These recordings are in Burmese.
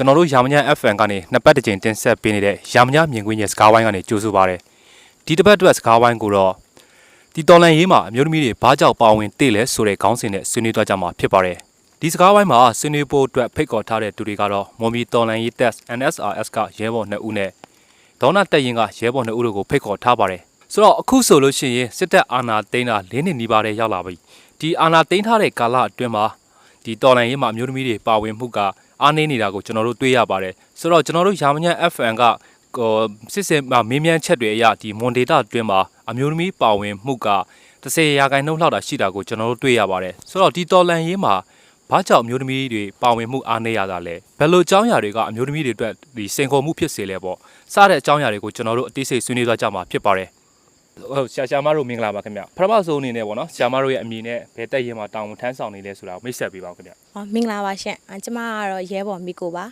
ကျွန်တော်တို့ရာမညာ FM ကနေနှစ်ပတ်တစ်ကြိမ်တင်ဆက်ပေးနေတဲ့ရာမညာမြင်ကွင်းရဲ့စကားဝိုင်းကနေကြိုးဆိုပါရယ်ဒီတစ်ပတ်အတွက်စကားဝိုင်းကိုတော့ဒီတော်လန်ရေးမှာအမျိုးသမီးတွေဘာကြောင့်ပါဝင်တည်လဲဆိုတဲ့ခေါင်းစဉ်နဲ့ဆွေးနွေးသွားကြမှာဖြစ်ပါတယ်ဒီစကားဝိုင်းမှာဆွေးနွေးဖို့အတွက်ဖိတ်ခေါ်ထားတဲ့သူတွေကတော့မွန်မီတော်လန်ရေး test NSRS ကရဲဘော်2ဦးနဲ့ဒေါနာတက်ရင်ကရဲဘော်2ဦးတို့ကိုဖိတ်ခေါ်ထားပါတယ်ဆိုတော့အခုဆိုလို့ရှိရင်စစ်တပ်အာဏာသိမ်းတာ၄နှစ်နီးပါးတဲ့ရောက်လာပြီဒီအာဏာသိမ်းထားတဲ့ကာလအတွင်းမှာဒီတော်လိုင်းရေးမှာအမျိုးသမီးတွေပါဝင်မှုက အားနည်းနေတာကိုကျွန်တော်တို့တွေ့ရပါတယ်ဆိုတော့ကျွန်တော်တို့ရာမညံ FM ကဟိုစစ်စစ်မှာမေးမြန်းချက်တွေအရဒီမွန်ဒေတာအတွင်းမှာအမျိုးသမီးပါဝင်မှုက30ရာခိုင်နှုန်းလောက်တာရှိတာကိုကျွန်တော်တို့တွေ့ရပါတယ်ဆိုတော့ဒီတော်လိုင်းရေးမှာဘာကြောင့်အမျိုးသမီးတွေပါဝင်မှုအားနည်းရတာလဲဘယ်လိုအကြောင်းအရာတွေကအမျိုးသမီးတွေအတွက်ဒီစိန်ခေါ်မှုဖြစ်စေလဲပေါ့စတဲ့အကြောင်းအရာတွေကိုကျွန်တော်တို့အသေးစိတ်ဆွေးနွေးသွားကြမှာဖြစ်ပါတယ် ဟုတ်ဆရာဆရာမတို့မင်္ဂလာပါခင်ဗျပထမဆုံးအနေနဲ့ပေါ့နော်ဆရာမတို့ရဲ့အမည်နဲ့ဘယ်တက်ရင်မှာတောင်းဝန်ထမ်းဆောင်နေလဲဆိုတာကိုမိတ်ဆက်ပေးပါဦးခင်ဗျဟောမင်္ဂလာပါရှင်အကျမကတော့ရဲဘော်မီကိုပါ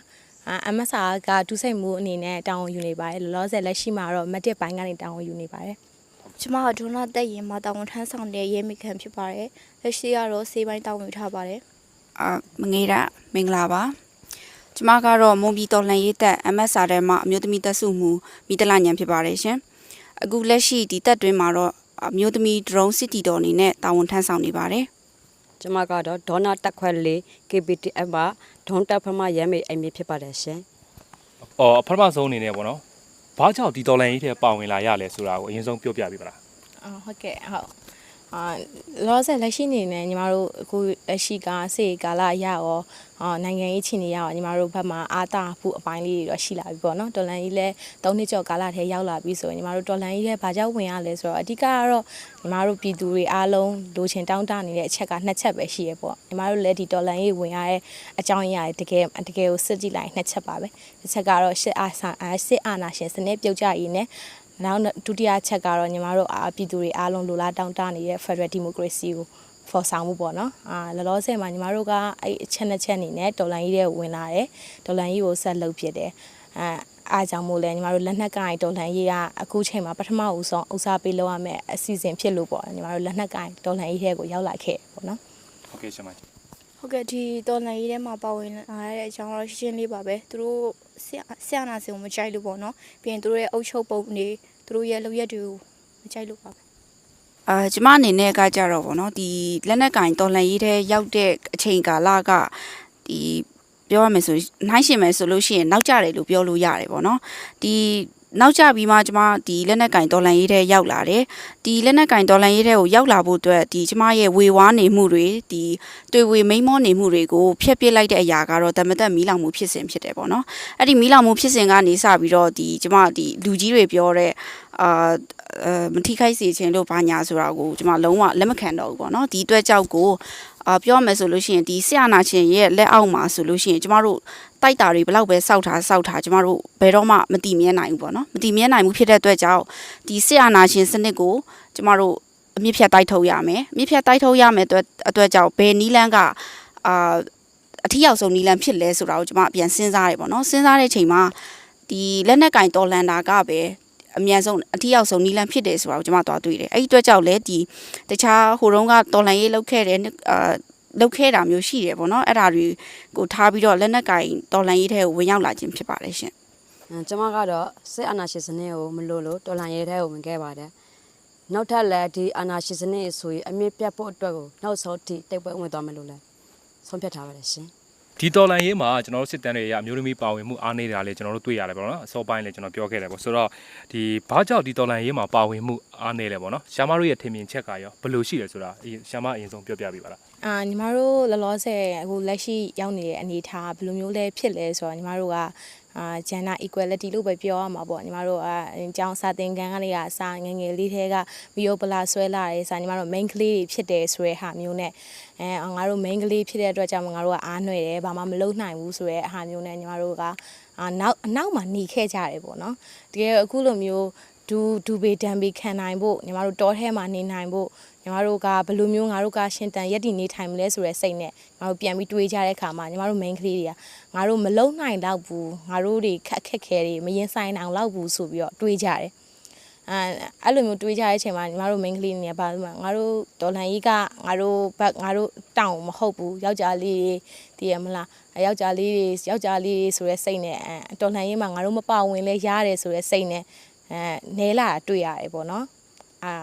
အာအမဆာကဒုစိတ်မှုအနေနဲ့တောင်းဝန်ယူနေပါတယ်လောလောဆယ်လက်ရှိမှာတော့မက်တစ်ပိုင်းကနေတောင်းဝန်ယူနေပါတယ်ကျမကဒေါနာတက်ရင်မှာတာဝန်ထမ်းဆောင်တဲ့ရဲမိခံဖြစ်ပါတယ်။လက်ရှိကတော့စေးပိုင်းတာဝန်ယူထားပါတယ်အာမငေးတာမင်္ဂလာပါကျမကတော့မွန်ပြည်တော်လှန်ရေးတပ် MSR ထဲမှာအမျိုးသမီးတပ်စုမှုမိတလညံဖြစ်ပါတယ်ရှင် အခုလက်ရှိဒီတပ်တွင်းမှာတော့အမျိုးသမီး drone city တော်အနေနဲ့တာဝန်ထမ်းဆောင်နေပါတယ်ကျမကတော့ဒေါနာတက်ခွက်လေး KPTF မှာဒွန်တက်ဖမရဲမေအိမ်မြေဖြစ်ပါတယ်ရှင်။အော်ပထမဆုံးအနေနဲ့ပေါ့နော်။ဘာကြောင့်ဒီတော်လိုင်းရေးထဲပါဝင်လာရလဲဆိုတာကိုအရင်ဆုံးပြောပြပေးပါလားအော်ဟုတ်ကဲ့ဟုတ် အာလောလောဆယ်လက်ရှိအနေနဲ့ညီမတို့အခုလက်ရှိကစေကာလအရရောအာနိုင်ငံရေးချီနေရရောညီမတို့ဘက်မှာအာတာဖို့အပိုင်းလေးတွေတော့ရှိလာပြီပေါ့နော်တော်လန်ကြီးလည်း၃နှစ်ကျော်ကာလထဲရောက်လာပြီဆိုရင်ညီမတို့တော်လန်ကြီးလည်းဘာကြောင့်ဝင်ရလဲဆိုတော့အဓိကကတော့ညီမတို့ပြည်သူတွေအားလုံးလိုချင်တောင်းတနေတဲ့အချက်ကနှစ်ချက်ပဲရှိရပေါ့ညီမတို့လည်းဒီတော်လန်ကြီးဝင်ရတဲ့အကြောင်းအရာတွေတကယ်တကယ်ကိုစစ်ကြည့်လိုက်နှစ်ချက်ပါပဲတစ်ချက်ကတော့ရှစ်အာဆာစစ်အာနာရှင်စနစ်ပြုတ်ကြရည်နဲ့ နောက်ဒုတိယချက်ကတော့ညီမတို့အာပြည်သူတွေအားလုံးလိုလားတောင်းတနေတဲ့ Federal Democracy ကိုဖော်ဆောင်မှုပေါ့နော်အာလောလောဆယ်မှာညီမတို့ကအဲ့အချက်နှစ်ချက်အနေနဲ့ဒေါ်လာကြီးတဲ့ဝင်လာတယ်ဒေါ်လာကြီးကိုဆက်လုပ်ဖြစ်တယ်အဲအားကြောင့်မို့လဲညီမတို့လက်နက်ကင်ဒေါ်လာကြီးကအခုချိန်မှာပထမဦးဆုံးဥစားပေးလုပ်ရမယ့်အစီအစဉ်ဖြစ်လို့ပေါ့ညီမတို့လက်နက်ကင်ဒေါ်လာကြီးတဲ့ကိုရောက်လာခဲ့ပေါ့နော်။ဟုတ်ကဲ့ရှင်မကြီး။ ဟုတ်ကဲ့ဒီတော်လန်ရေးထဲမှာပါဝင်လာတဲ့အကြောင်းတော့ရှင်းရှင်းလေးပါပဲ။သူတို့ဆရာဆရာနာစင်ကိုမကြိုက်လို့ပေါ့နော်။ပြီးရင်သူတို့ရဲ့အုပ်ချုပ်ပုံတွေသူတို့ရဲ့လုပ်ရက်တွေကိုမကြိုက်လို့ပါပဲအာကျမအနေနဲ့ကကြတော့ဗောနော်ဒီလက်နက်ကင်တော်လှန်ရေးထဲရောက်တဲ့အချိန်ကာလကဒီပြောရမယ်ဆိုနှိုင်းရှင်မယ်ဆိုလို့ရှိရင်နောက်ကျတယ်လို့ပြောလို့ရတယ်ဗောနော်ဒီ နောက်ကျပြီးမှကျမဒီလက်နက်ကင်တော်လှန်ရေးထဲရောက်လာတယ်ဒီလက်နက်ကင်တော်လှန်ရေးထဲကိုရောက်လာဖို့အတွက်ဒီကျမရဲ့ဝေဝါးနေမှုတွေဒီတွေ့ဝေမိန်မောနေမှုတွေကိုဖျက်ပစ်လိုက်တဲ့အရာကတော့တမတက်မီးလောင်မှုဖြစ်စဉ်ဖြစ်တယ်ဗောနော်အဲ့ဒီမီးလောင်မှုဖြစ်စဉ်ကနေစပြီးတော့ဒီကျမဒီလူကြီးတွေပြောတဲ့အာအဲမထိခိုက်စေခြင်းလို့ဘာညာဆိုတာကိုကျွန်မလုံးဝလက်မခံတော့ဘူးပေါ့နော်ဒီအတွက်ကြောင့်ကိုအာ ပြောရမယ်ဆိုလို့ရှိရင်ဒီဆရာနာရှင်ရဲ့လက်အောက်မှာဆိုလို့ရှိရင်ကျမတို့တိုက်တာတွေဘလောက်ပဲစောက်ထားစောက်ထားကျမတို့ဘယ်တော့မှမတိမြဲနိုင်ဘူးပေါ့နော်မတိမြဲနိုင်ဘူးဖြစ်တဲ့အတွက်ကြောင့်ဒီဆရာနာရှင်စနစ်ကိုကျမတို့အမြင့်ဖြတ်တိုက်ထုတ်ရမယ်အမြင့်ဖြတ်တိုက်ထုတ်ရမယ်အတွက်အတွက်ကြောင့်ဘယ်နီးလန်းကအာအထီးရောက်ဆုံးနီးလန်းဖြစ်လဲဆိုတာကိုကျမပြန်စဉ်းစားရတယ်ပေါ့နော်စဉ်းစားတဲ့အချိန်မှာဒီလက်နက်ကင်တော်လန်တာကပဲ အမြန်ဆုံးအထီးရောက်ဆုံးနီလန်ဖြစ်တယ်ဆိုတာကိုကျွန်မသွားတွေ့တယ်အဲ့ဒီအတွက်ကြောင့်လဲဒီတခြားဟိုတုန်းကတော်လန်ရေးလောက်ခဲ့တယ်အာလောက်ခဲ့တာမျိုးရှိတယ်ပေါ့နော်အဲ့ဒါတွေကိုထားပြီးတော့လက်နက်ကင်တော်လန်ရေးထဲကိုဝင်ရောက်လာခြင်းဖြစ်ပါတယ်ရှင်အဲကျမကတော့စစ်အာဏာရှင်စနစ်ကိုမလို့လို့တော်လှန်ရေးထဲကိုဝင်ခဲ့ပါတယ်နောက်ထပ်လည်းဒီအာဏာရှင်စနစ်ဆိုရင်အမြင့်ပြတ်ဖို့အတွက်ကိုနောက်ဆုံးထိတိတ်ပွဲဝင်သွားမယ်လို့လည်းဆုံးဖြတ်ထားပါတယ်ရှင်။ ဒီတော်လိုင်းရေးမှာကျွန်တော်တို့စစ်တမ်းတွေအရအမျိုးသမီးပါဝင်မှုအားနည်းတာလေကျွန်တော်တို့တွေ့ရတယ်ပေါ့နော်။အစောပိုင်းလည်းကျွန်တော်ပြောခဲ့တယ်ပေါ့။ဆိုတော့ဒီဘာကြောင့်ဒီတော်လိုင်းရေးမှာပါဝင်မှုအားနည်းလဲပေါ့နော်။ရှာမတို့ရဲ့ထင်မြင်ချက်ကရောဘယ်လိုရှိလဲဆိုတာအရင်ရှာမအရင်ဆုံးပြောပြပေးပါလားအာညီမတို့လောလောဆယ်အခုလက်ရှိရောက်နေတဲ့အနေအထားဘယ်လိုမျိုးလဲဖြစ်လဲဆိုတော့ညီမတို့က အာ gender equality လို့ပဲပြောရမှာပေါ့ညီမတို့အာအကြောင်းစာသင်ခန်းကနေကအစာငယ်ငယ်လေးထဲကမီယိုပလာဆွဲလာတယ်စာညီမတို့ main ကလေးတွေဖြစ်တယ်ဆိုတဲ့ဟာမျိုးနဲ့အဲငါတို့ main ကလေးဖြစ်တဲ့အတွက်ကြောင့်ငါတို့ကအားနွယ်တယ်ဘာမှမလုပ်နိုင်ဘူးဆိုတဲ့ဟာမျိုးနဲ့ညီမတို့ကအာနောက်အနောက်မှာหนีခဲ့ကြတယ်ပေါ့နော်တကယ်အခုလိုမျိုးဒူဒူဘေတံဘေခံနိုင်ဖို့ညီမတို့တောထဲမှာနေနိုင်ဖို့ ညီမတို့ကဘယ်လိုမျိုးငါတို့ကရှင်တန်ရက်တည်နေထိုင်မလဲဆိုတဲ့စိတ်နဲ့ညီမတို့ပြန်ပြီးတွေးကြတဲ့အခါမှာညီမတို့ main ကလေးတွေကငါတို့မလုံနိုင်တော့ဘူးငါတို့တွေခက်ခက်ခဲတွေမရင်ဆိုင်နိုင်တော့ဘူးဆိုပြီးတော့တွေးကြတယ်အဲအဲ့လိုမျိုးတွေးကြတဲ့အချိန်မှာညီမတို့ main ကလေးနေပါလို့ငါတို့ဒေါ်လန်ကြီးကငါတို့ဘက်ငါတို့တောင်းမဟုတ်ဘူးယောက်ျားလေးတွေတည်ရမလားအဲယောက်ျားလေးတွေယောက်ျားလေးတွေဆိုတဲ့စိတ်နဲ့အဲဒေါ်လန်ကြီးမှာငါတို့မပါဝင်လဲရတယ်ဆိုတဲ့စိတ်နဲ့အဲနဲလာတာတွေ့ရတယ်ပေါ့နော် အာ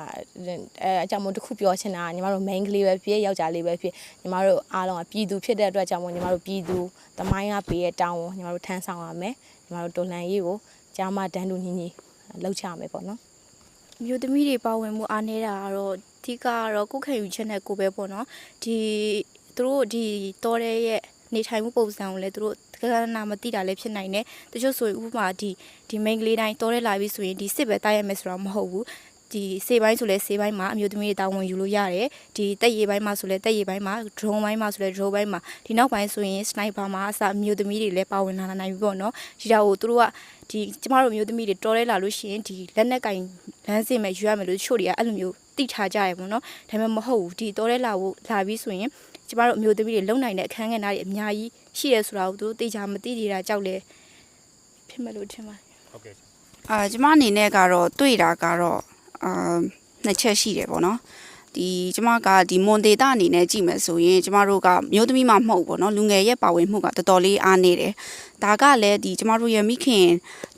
အဲအကြောင်းမို့တစ်ခုပြောချင်တာကညီမတို့ main ကလေးပဲဖြစ်ယောက်ျားလေးပဲဖြစ်ညီမတို့အားလုံးကပြည်သူဖြစ်တဲ့အတွက်ကြောင့်မို့ညီမတို့ပြည်သူတမိုင်းကပေးတဲ့တောင်းကိုညီမတို့ထမ်းဆောင်ရမယ်ညီမတို့တော်လှန်ရေးကိုကြားမတန်းတူညီညီလှုပ်ချရမယ်ပေါ့နော်မျိုးသမီးတွေပါဝင်မှုအားနေတာကတော့အဓိကကတော့ကိုယ်ခံယူချက်နဲ့ကိုယ်ပဲပေါ့နော်ဒီသူတို့ဒီတော်တဲ့ရဲ့နေထိုင်မှုပုံစံကိုလည်းသူတို့တက္ကနာမသိတာလည်းဖြစ်နိုင်တယ်တချို့ဆိုရင်ဥပမာဒီဒီ main ကလေးတိုင်းတော်တဲ့လာပြီဆိုရင်ဒီစစ်ပဲတိုက်ရမယ်ဆိုတော့မဟုတ်ဘူး ဒီစေပိုင်းဆိုလဲစေပိုင်းမှာအမျိုးသမီးတွေတာဝန်ယူလို့ရတယ်ဒီတက်ရေးပိုင်းမှာဆိုလဲတက်ရေးပိုင်းမှာ drone ပိုင်းမှာဆိုလဲ drone ပိုင်းမှာဒီနောက်ပိုင်းဆိုရင် sniper မှာအစအမျိုးသမီးတွေလည်းပါဝင်လာနိုင်ပြီပေါ့နော်ဒီတော့သူတို့ကဒီကျမတို့မျိုးသမီးတွေတော်လဲလာလို့ရှိရင်ဒီလက်နက်ကင်လမ်းစဉ်မဲ့ယူရမယ်လို့တချို့တွေကအဲ့လိုမျိုးတိထားကြရပေါ့နော်ဒါပေမဲ့မဟုတ်ဘူးဒီတော်လဲလာဖို့လာပြီးဆိုရင်ကျမတို့အမျိုးသမီးတွေလုံနိုင်တဲ့အခန်းကဏ္ဍတွေအများကြီးရှိရဲဆိုတာကိုသူတို့သိချာမသိသေးတာကြောက်လဲဖြစ်မယ်လို့ထင်ပါတယ်ဟုတ်ကဲ့အာကျမအနေနဲ့ကတော့တွေ့တာကတော့ အာနှစ်ချက်ရှိတယ်ပေါ့နော်ဒီကျမကဒီမွန်ဒေတာအနေနဲ့ကြည့်မယ်ဆိုရင်ကျမတို့ကမျိုးသမီးမှမဟုတ်ဘူးပေါ့နော်လူငယ်ရဲ့ပါဝင်မှုကတော်တော်လေးအားနေတယ်ဒါကလည်းဒီကျမတို့ရဲ့မိခင်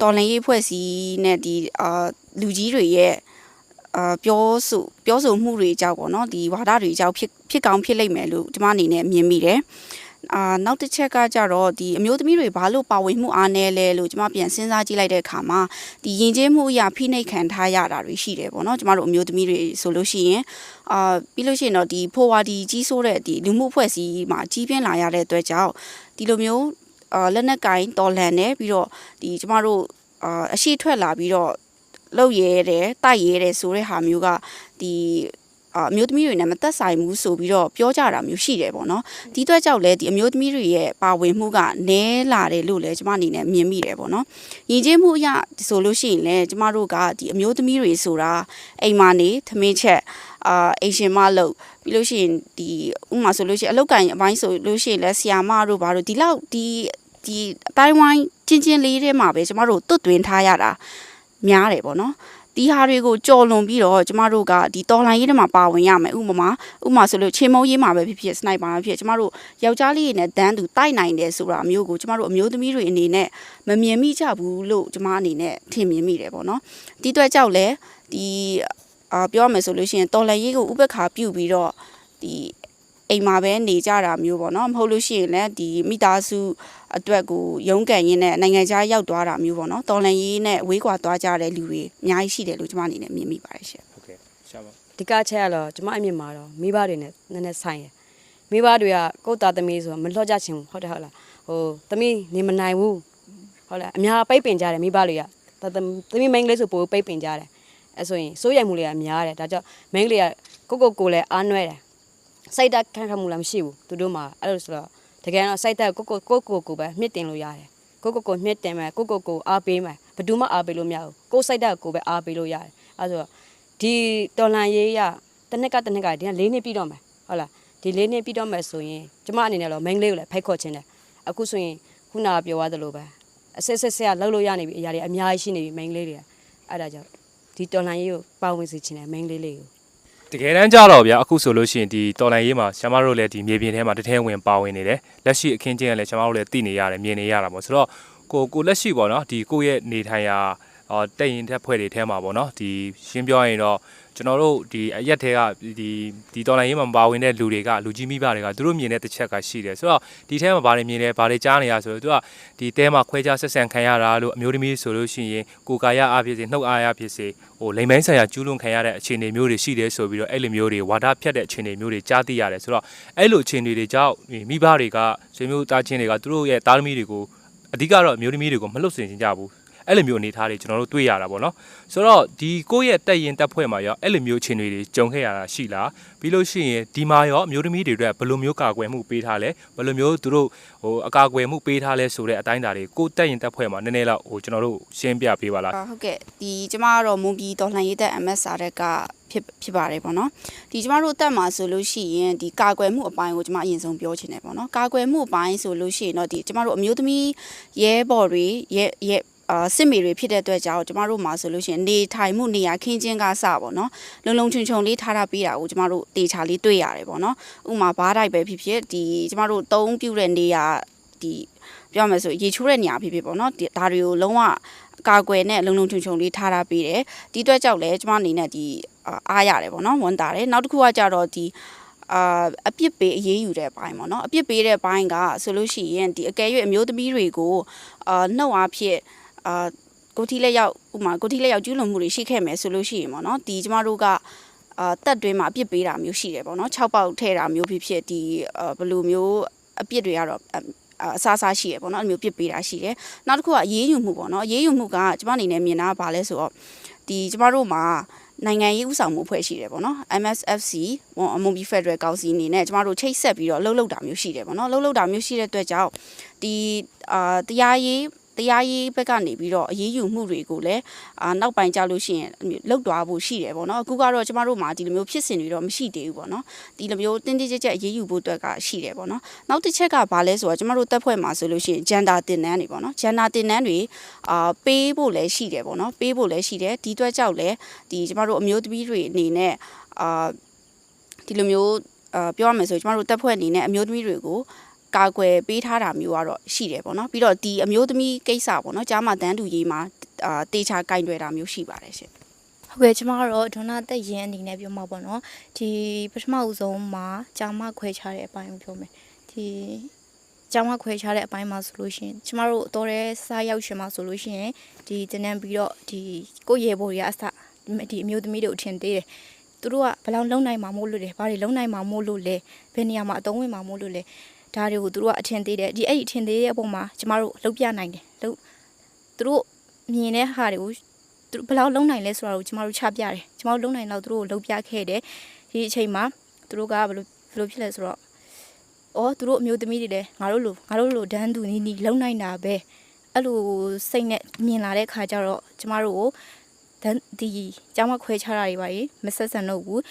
တော်လန်ရေးဖွဲ့စည်းနဲ့ဒီအာလူကြီးတွေရဲ့အာပြောဆိုပြောဆိုမှုတွေကြောင့်ပေါ့နော်ဒီဝါဒတွေကြောင့်ဖြစ်ဖြစ်ကောင်းဖြစ်လိမ့်မယ်လို့ကျမအနေနဲ့မြင်မိတယ် အာနောက်တစ်ချက်ကကြတော့ဒီအမျိုးသမီးတွေဘာလို့ပါဝင်မှုအားနည်းလဲလို့ကျမပြန်စဉ်းစားကြည့်လိုက်တဲ့အခါမှာဒီယဉ်ကျေးမှုအရာဖိနှိပ်ခံထားရတာတွေရှိတယ်ပေါ့နော်ကျမတို့အမျိုးသမီးတွေဆိုလို့ရှိရင်အာပြီးလို့ရှိရင်တော့ဒီဖိုဝါဒီကြီးဆိုးတဲ့ဒီလူမှုအဖွဲ့အစည်းမှာကြီးပြင်းလာရတဲ့အတွက်ကြောင့်ဒီလိုမျိုးအာလက်နက်ကင်တော်လန်နေပြီးတော့ဒီကျမတို့အာအရှိထွက်လာပြီးတော့လှုပ်ရဲတယ်တိုက်ရဲတယ်ဆိုတဲ့ဟာမျိုးကဒီ အာအမျိုးသမီးတွေနဲ့မသက်ဆိုင်ဘူးဆိုပြီးတော့ပြောကြတာမျိုးရှိတယ်ပေါ့နော်ဒီအတွက်ကြောင့်လည်းဒီအမျိုးသမီးတွေရဲ့ပါဝင်မှုကနည်းလာတယ်လို့လည်းကျမအနေနဲ့မြင်မိတယ်ပေါ့နော်ယဉ်ကျေးမှုအရဆိုလို့ရှိရင်လည်းကျမတို့ကဒီအမျိုးသမီးတွေဆိုတာအိမ်မာနေသမင်းချက်အာအိမ်ရှင်မလို့ပြီးလို့ရှိရင်ဒီဥပမာဆိုလို့ရှိရင်အလောက်ကန်အပိုင်းဆိုလို့ရှိရင်လည်းဆီယာမတို့ဘာတို့ဒီလောက်ဒီဒီအတိုင်းဝိုင်းချင်းချင်းလေးထဲမှာပဲကျမတို့တွတ်တွင်ထားရတာများတယ်ပေါ့နော် ဒီဟာတွေကိုကြော်လွန်ပြီးတော့ကျမတို့ကဒီတော်လိုင်းရေးထဲမှာပါဝင်ရမယ်ဥပမာဥပမာဆိုလို့ချေမုံရေးမှာပဲဖြစ်ဖြစ်စနိုက်ပါပဲဖြစ်ဖြစ်ကျမတို့ယောက်ျားလေးတွေနဲ့ဒန်းသူတိုက်နိုင်တယ်ဆိုတာမျိုးကိုကျမတို့အမျိုးသမီးတွေအနေနဲ့မမြင်မိကြဘူးလို့ကျမအနေနဲ့ထင်မြင်မိတယ်ပေါ့နော်ဒီအတွက်ကြောင့်လဲဒီအာပြောရမယ်ဆိုလို့ရှိရင်တော်လိုင်းရေးကိုဥပက္ခပြုပြီးတော့ဒီ အိမ်မှာပဲနေကြတာမျိုးပေါ့နော်မဟုတ်လို့ရှိရင်လည်းဒီမိသားစုအတွက်ကိုရုန်းကန်ရင်းနဲ့နိုင်ငံခြားရောက်သွားတာမျိုးပေါ့နော်တော်လန်ရေးနဲ့ဝေးကွာသွားကြတဲ့လူတွေအများကြီးရှိတယ်လို့ကျွန်မအနေနဲ့မြင်မိပါတယ်ရှင်ဟုတ်ကဲ့ရှာပါဒီကချက်ကတော့ကျမအမြင်မှာတော့မိဘတွေနဲ့နည်းနည်းဆိုင်ရယ်မိဘတွေကကိုယ့်သားသမီးဆိုတော့မလှော့ကြချင်ဘူးဟုတ်တယ်ဟုတ်လားဟိုသမီးနေမနိုင်ဘူးဟုတ်လားအများပိတ်ပင်ကြတယ်မိဘတွေကသားသမီးမိန်းကလေးဆိုပိုပိတ်ပင်ကြတယ်အဲဆိုရင်စိုးရိမ်မှုတွေကများတယ်ဒါကြောင့်မိန်းကလေးကကိုကိုကိုလည်းအားနွဲတယ် စိတ်တက်ခံခမှုလည်းမရှိဘူးသူတို့မှာအဲ့လိုဆိုတော့တကယ်တော့စိတ်တက်ကိုကိုကိုကိုကိုပဲမြင့်တင်လို့ရတယ်ကိုကိုကိုမြင့်တင်မယ်ကိုကိုကိုအားပေးမယ်ဘယ်သူမှအားပေးလို့မရဘူးကိုစိတ်တက်ကိုပဲအားပေးလို့ရတယ်အဲဆိုတော့ဒီတော်လန်ရေးရတစ်နှစ်ကတစ်နှစ်ကဒီက၄နှစ်ပြီးတော့မယ်ဟုတ်လားဒီ၄နှစ်ပြီးတော့မယ်ဆိုရင်ကျမအနေနဲ့တော့ main လေးကိုလည်းဖိုက်ခေါ်ခြင်းတယ်အခုဆိုရင်ခုနကပြောသွားသလိုပဲအစစ်စစ်ဆက်လောက်လို့ရနေပြီအရာတွေအများကြီးရှိနေပြီ main လေးတွေအဲ့ဒါကြောင့်ဒီတော်လန်ရေးကိုပါဝင်စေချင်တယ် main လေးလေးကို တကယ်တမ်းကြတော့ဗျာအခုဆိုလို့ရှိရင်ဒီတော်လန်ရေးမှာဆ iam တို့လည်းဒီမြေပြင်ထဲမှာတထဲဝင်ပါဝင်နေတယ်လက်ရှိအခင်းကျင်းကလည်းဆ iam တို့လည်းသိနေရတယ်မြင်နေရတာပေါ့ဆိုတော့ကိုကိုလက်ရှိပေါ့နော်ဒီကိုယ့်ရဲ့နေထိုင်ရာအော်တက်ရင်တက်ဖွဲ့တွေထဲမှာပေါ့နော်ဒီရှင်းပြောရင်တော့ ကျွန်တော်တို့ဒီအရက်ထဲကဒီဒီတော်လိုင်းရေးမှာမပါဝင်တဲ့လူတွေကလူကြီးမိဘတွေကသူတို့မြင်တဲ့တစ်ချက်ကရှိတယ်ဆိုတော့ဒီထဲမှာဗာတွေမြင်လဲဗာတွေကြားနေရဆိုတော့သူကဒီတဲမှာခွဲခြားဆက်ဆံခံရတာလို့အမျိုးသမီးဆိုလို့ရှိရင်ကိုယ်ကာယအဖြစ်စေနှုတ်အားရဖြစ်စေဟိုလိမ်မိုင်းဆိုင်ရာကျူးလွန်ခံရတဲ့အခြေအနေမျိုးတွေရှိတယ်ဆိုပြီးတော့အဲ့လိုမျိုးတွေဝါဒဖြတ်တဲ့အခြေအနေမျိုးတွေကြားသိရတယ်ဆိုတော့အဲ့လိုအခြေအနေတွေကြောင့်ဒီမိဘတွေကဆွေမျိုးသားချင်းတွေကသူတို့ရဲ့သားသမီးတွေကိုအဓိကတော့အမျိုးသမီးတွေကိုမလှုပ်ဆင်ကြဘူး အဲ့လိုမျိုးအနေထားတွေကျွန်တော်တို့တွေ့ရတာပေါ့နော်ဆိုတော့ဒီကိုယ့်ရဲ့တက်ရင်တက်ဖွဲ့မှာရောအဲ့လိုမျိုးအခြေအနေတွေကြုံခဲ့ရတာရှိလားပြီးလို့ရှိရင်ဒီမှာရောအမျိုးသမီးတွေအတွက်ဘယ်လိုမျိုးကာကွယ်မှုပေးထားလဲဘယ်လိုမျိုးသူတို့ဟိုအကာအကွယ်မှုပေးထားလဲဆိုတဲ့အတိုင်းအတာတွေကိုယ့်တက်ရင်တက်ဖွဲ့မှာနည်းနည်းတော့ဟိုကျွန်တော်တို့ရှင်းပြပေးပါလားအာဟုတ်ကဲ့ဒီကျမကတော့မွန်ပြည်တော်လှန်ရေးသက် MS စာရက်ကဖြစ်ဖြစ်ပါတယ်ပေါ့နော်ဒီကျမတို့အသက်မှာဆိုလို့ရှိရင်ဒီကာကွယ်မှုအပိုင်းကိုကျမအရင်ဆုံးပြောချင်တယ်ပေါ့နော်ကာကွယ်မှုအပိုင်းဆိုလို့ရှိရင်တော့ဒီကျမတို့အမျိုးသမီးရဲဘော်တွေရဲရဲ အာစစ်မေတွေဖြစ်တဲ့အတွက်ကြောင့်ကျမတို့မှာဆိုလို့ရှိရင်နေထိုင်မှုနေရာခင်းချင်းကစပေါ့နော်လုံလုံချုံချုံလေးထားထားပေးတာကိုကျမတို့တေချာလေးတွေ့ရတယ်ပေါ့နော်ဥပမာဘားတိုက်ပဲဖြစ်ဖြစ်ဒီကျမတို့သုံးပြတဲ့နေရာဒီပြောရမယ်ဆိုရေချိုးတဲ့နေရာဖြစ်ဖြစ်ပေါ့နော်ဒီဒါတွေကိုလုံးဝကာကွယ်နဲ့လုံလုံချုံချုံလေးထားထားပေးတယ်ဒီအတွက်ကြောင့်လည်းကျမအနေနဲ့ဒီအာအားရတယ်ပေါ့နော်ဝန်တာတယ်နောက်တစ်ခုကကြတော့ဒီအာအပြစ်ပေးအရေးယူတဲ့ဘိုင်းပေါ့နော်အပြစ်ပေးတဲ့ဘိုင်းကဆိုလို့ရှိရင်ဒီအကယ်၍အမျိုးသမီးတွေကိုအာနှုတ်အားဖြင့် အာကိုတီလက်ရောက်ဥပမာကိုတီလက်ရောက်ကျူးလွန်မှုတွေရှိခဲ့မယ်ဆိုလို့ရှိရင်ပေါ့နော်ဒီကျမတို့ကအာတက်တွင်းမှာအပြစ်ပေးတာမျိုးရှိတယ်ပေါ့နော်6ပေါက်ထဲတာမျိုးဖြစ်ဖြစ်ဒီအာဘယ်လိုမျိုးအပြစ်တွေကတော့အအာအစားအစားရှိရပေါ့နော်အဲ့လိုမျိုးပြစ်ပေးတာရှိတယ်နောက်တစ်ခုကအေးအေးယူမှုပေါ့နော်အေးအေးယူမှုကကျမအနေနဲ့မြင်တာကဘာလဲဆိုတော့ဒီကျမတို့မှာနိုင်ငံရေးဥဆောင်မှုဖွဲ့ရှိတယ်ပေါ့နော် MSFC အမွန်ဘီဖက်ဒရယ်ကောင်စီအနေနဲ့ကျမတို့ချိတ်ဆက်ပြီးတော့လှုပ်လှုပ်တာမျိုးရှိတယ်ပေါ့နော်လှုပ်လှုပ်တာမျိုးရှိတဲ့အတွက်ကြောင့်ဒီအာတရားရေး တရားရေးဘက်ကနေပြီးတော့အရေးယူမှုတွေကိုလည်းအာနောက်ပိုင်းကြလို့ရှိရင်လှုပ်သွားဖို့ရှိတယ်ပေါ့နော်အခုကတော့ကျမတို့မှာဒီလိုမျိုးဖြစ်စဉ်တွေတော့မရှိသေးဘူးပေါ့နော်ဒီလိုမျိုးတင်းတင်းကြပ်ကြပ်အရေးယူဖို့အတွက်ကရှိတယ်ပေါ့နော်နောက်တစ်ချက်ကဘာလဲဆိုတော့ကျမတို့တက်ဖွဲ့မှာဆိုလို့ရှိရင်ဂျန်ဒါတင်နန်းတွေပေါ့နော်ဂျန်ဒါတင်နန်းတွေအာပေးဖို့လည်းရှိတယ်ပေါ့နော်ပေးဖို့လည်းရှိတယ်ဒီအတွက်ကြောင့်လည်းဒီကျမတို့အမျိုးသမီးတွေအနေနဲ့အာဒီလိုမျိုးအာပြောရမယ်ဆိုရင်ကျမတို့တက်ဖွဲ့အနေနဲ့အမျိုးသမီးတွေကို ကာကွယ်ပေးထားတာမျိုးကတော့ရှိတယ်ပေါ့နော်ပြီးတော့ဒီအမျိုးသမီးကိစ္စပေါ့နော်ကြားမှာတန်းတူရေးမှာအာတေချာကင်တွယ်တာမျိုးရှိပါတယ်ရှင်ဟုတ်ကဲ့ကျမကတော့ဒေါနာသက်ရင်အနေနဲ့ပြောမှာပေါ့နော်ဒီပထမဦးဆုံးမှာကြာမခွဲခြားတဲ့အပိုင်းကိုပြောမယ်ဒီကြာမခွဲခြားတဲ့အပိုင်းမှာဆိုလို့ရှိရင်ကျမတို့တော်တဲ့စားရောက်ရှင်မှာဆိုလို့ရှိရင်ဒီတင်နန်းပြီးတော့ဒီကိုယ့်ရေဘော်တွေကအစဒီအမျိုးသမီးတွေအထင်သေးတယ်သူတို့ကဘယ်လောက်လုံနိုင်မှာမို့လို့လဲဘာတွေလုံနိုင်မှာမို့လို့လဲဘယ်နေရာမှာအသုံးဝင်မှာမို့လို့လဲ ဒါတွေကိုသူတို့ကအထင်သေးတယ်ဒီအဲ့ဒီအထင်သေးတဲ့အပေါ်မှာကျမတို့လှုပ်ပြနိုင်တယ်လှုပ်သူတို့မြင်တဲ့ဟာတွေကိုသူတို့ဘယ်လောက်လုံးနိုင်လဲဆိုတာကိုကျမတို့ချပြတယ်ကျမတို့လုံးနိုင်တော့သူတို့ကိုလုံးပြခဲ့တယ်ဒီအချိန်မှာသူတို့ကဘယ်လိုဘယ်လိုဖြစ်လဲဆိုတော့အော်သူတို့အမျိုးသမီးတွေလည်းငါတို့လိုငါတို့လိုဒန်းသူနီးနီးလုံးနိုင်တာပဲအဲ့လိုစိတ်နဲ့မြင်လာတဲ့ခါကျတော့ကျမတို့ကိုဒန်းဒီကျောင်းမခွဲခြားတာတွေပါရေမဆက်ဆံတော့ဘူး